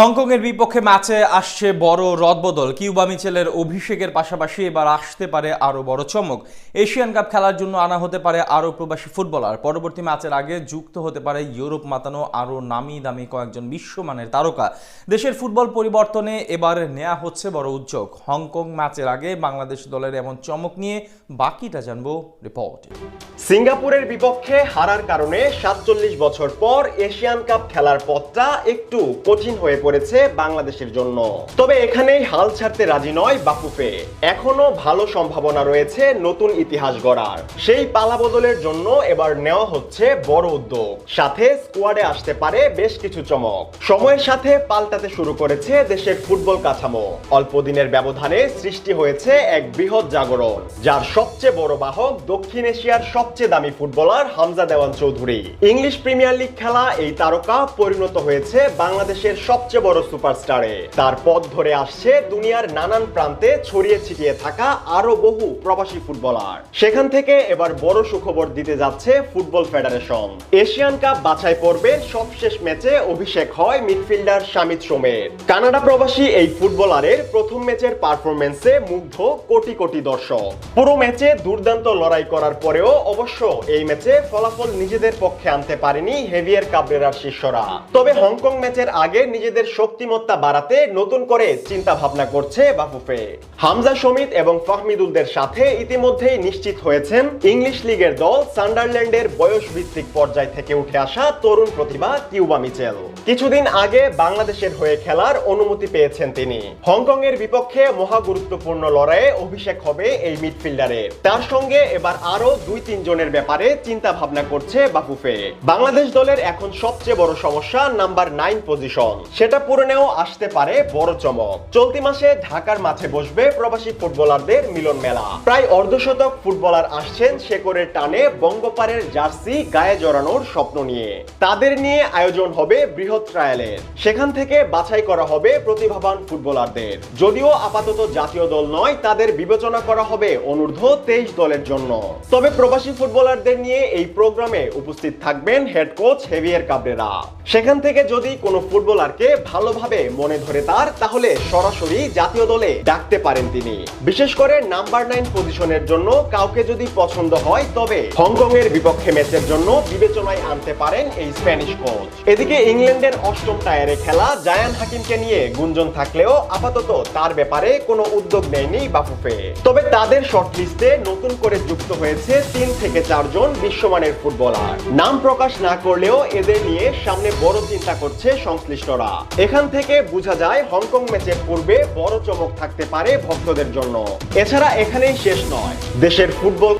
হংকংয়ের বিপক্ষে ম্যাচে আসছে বড় রদবদল। কিউবা মিচেলের অভিষেকের পাশাপাশি এবার আসতে পারে আরও বড় চমক। এশিয়ান কাপ খেলার জন্য আনা হতে পারে আরও প্রবাসী ফুটবলার। পরবর্তী ম্যাচের আগে যুক্ত হতে পারে ইউরোপ মাতানো আরও নামি দামি কয়েকজন বিশ্বমানের তারকা। দেশের ফুটবল পরিবর্তনে এবার নেওয়া হচ্ছে বড় উদ্যোগ। হংকং ম্যাচের আগে বাংলাদেশ দলের এমন চমক নিয়ে বাকিটা জানব রিপোর্টে। সিঙ্গাপুরের বিপক্ষে হারার কারণে সাতচল্লিশ বছর পর এশিয়ান কাপ খেলার পথটা একটু কঠিন হয়ে পড়েছে বাংলাদেশের জন্য। তবে এখানেই হাল ছাড়তে রাজি নয় বাফুফে। এখনও ভালো সম্ভাবনা রয়েছে নতুন ইতিহাস গড়ার। সেই পালাবদলের জন্য এবার নেওয়া হচ্ছে বড় উদ্যোগ। সাথে স্কোয়াডে আসতে পারে বেশ কিছু চমক। সময়ের সাথে পাল্টাতে শুরু করেছে দেশের ফুটবল কাঠামো। অল্প দিনের ব্যবধানে সৃষ্টি হয়েছে এক বৃহৎ জাগরণ, যার সবচেয়ে বড় বাহক দক্ষিণ এশিয়ার সবচেয়ে দামি footballer Hamza Dewan Chowdhury. English Premier League খেলা এই তারকা পরিণত হয়েছে বাংলাদেশের সবচেয়ে বড় সুপারস্টারে। তার পথ ধরে আসছে দুনিয়ার নানান প্রান্তে ছড়িয়ে ছিটিয়ে থাকা আরও বহু প্রবাসী ফুটবলার। সেখান থেকে এবার বড় সুখবর দিতে যাচ্ছে ফুটবল ফেডারেশন। এশিয়ান কাপ বাছাই পর্বের সবশেষ ম্যাচে অভিষেক হয় মিডফিল্ডার শামিত সোমের। কানাডা প্রবাসী এই ফুটবলারের প্রথম ম্যাচের পারফরমেন্সে মুগ্ধ কোটি কোটি দর্শক। পুরো ম্যাচে দুর্দান্ত লড়াই করার পরেও অবশ্য এই ম্যাচে ফলাফল নিজেদের পক্ষে আনতে পারেনি হেভিয়ার কাবরেরার শিষ্যরা। তবে হংকং ম্যাচের আগে নিজেদের শক্তিমত্তা বাড়াতে নতুন করে চিন্তা ভাবনা করছে বাফুফে। হামজা সমিত এবং ফাহমিদুলদের সাথে ইতিমধ্যেই নিশ্চিত হয়েছেন ইংলিশ লিগের দল সান্ডারল্যান্ডের বয়স ভিত্তিক পর্যায় থেকে উঠে আসা তরুণ প্রতিভা কিউবা মিচেল। কিছুদিন আগে বাংলাদেশের হয়ে খেলার অনুমতি পেয়েছেন তিনি। হংকং এর বিপক্ষে মহা গুরুত্বপূর্ণ লড়াইয়ে অভিষেক হবে এই মিডফিল্ডারের তার সঙ্গে এবার আরও দুই তিন জনের ব্যাপারে চিন্তা ভাবনা করছে বাফুফে। বাংলাদেশ দলের এখন সবচেয়ে বড় সমস্যা নাম্বার নাইন পজিশন। সেটা পূরণেও আসতে পারে বড় চমক। চলতি মাসে ঢাকার মাঠে বসবে প্রবাসী ফুটবলারদের মিলন মেলা। প্রায় অর্ধশতক ফুটবলার আসছেন শেকরের টানে বঙ্গপারের জার্সি গায়ে জড়ানোর স্বপ্ন নিয়ে। তাদের নিয়ে আয়োজন হবে বৃহৎ ট্রায়ালের সেখান থেকে বাছাই করা হবে প্রতিভাবান ফুটবলারদের। যদিও আপাতত জাতীয় দল নয়, তাদের বিবেচনা করা হবে অনূর্ধ্ব তেইশ দলের জন্য। তবে প্রবাসী ফুটবলারদের নিয়ে এই প্রোগ্রামে উপস্থিত থাকবেন হেড কোচ হেভিয়ার কাবরেরা। সেখান থেকে যদি কোনো ফুটবলারকে ভালোভাবে মনে ধরে তার, তাহলে সরাসরি জাতীয় দলে ডাকতে পারেন তিনি। বিশেষ করে নাম্বার নাইন পজিশনের জন্য কাউকে যদি পছন্দ হয়, তবে হংকং এর বিপক্ষে ম্যাচের জন্য বিবেচনায় আনতে পারেন এই স্প্যানিশ কোচ। এদিকে ইংল্যান্ডের অষ্টম টায়ারে খেলা জায়ান হাকিমকে নিয়ে গুঞ্জন থাকলেও আপাতত তার ব্যাপারে কোনো উদ্যোগ নেয়নি বাফুফে। তবে তাদের শর্ট লিস্টে নতুন করে যুক্ত হয়েছে তিন থেকে চারজন বিশ্বমানের ফুটবলার। নাম প্রকাশ না করলেও এদের নিয়ে সামনে বড় চিন্তা করছে সংশ্লিষ্টরা। এখান থেকে বোঝা যায়, হংকং ম্যাচের পূর্বে বড় চমক থাকতে পারে ভক্তদের জন্য। এছাড়া এখানেই শেষ নয়। দেশের ফুটবল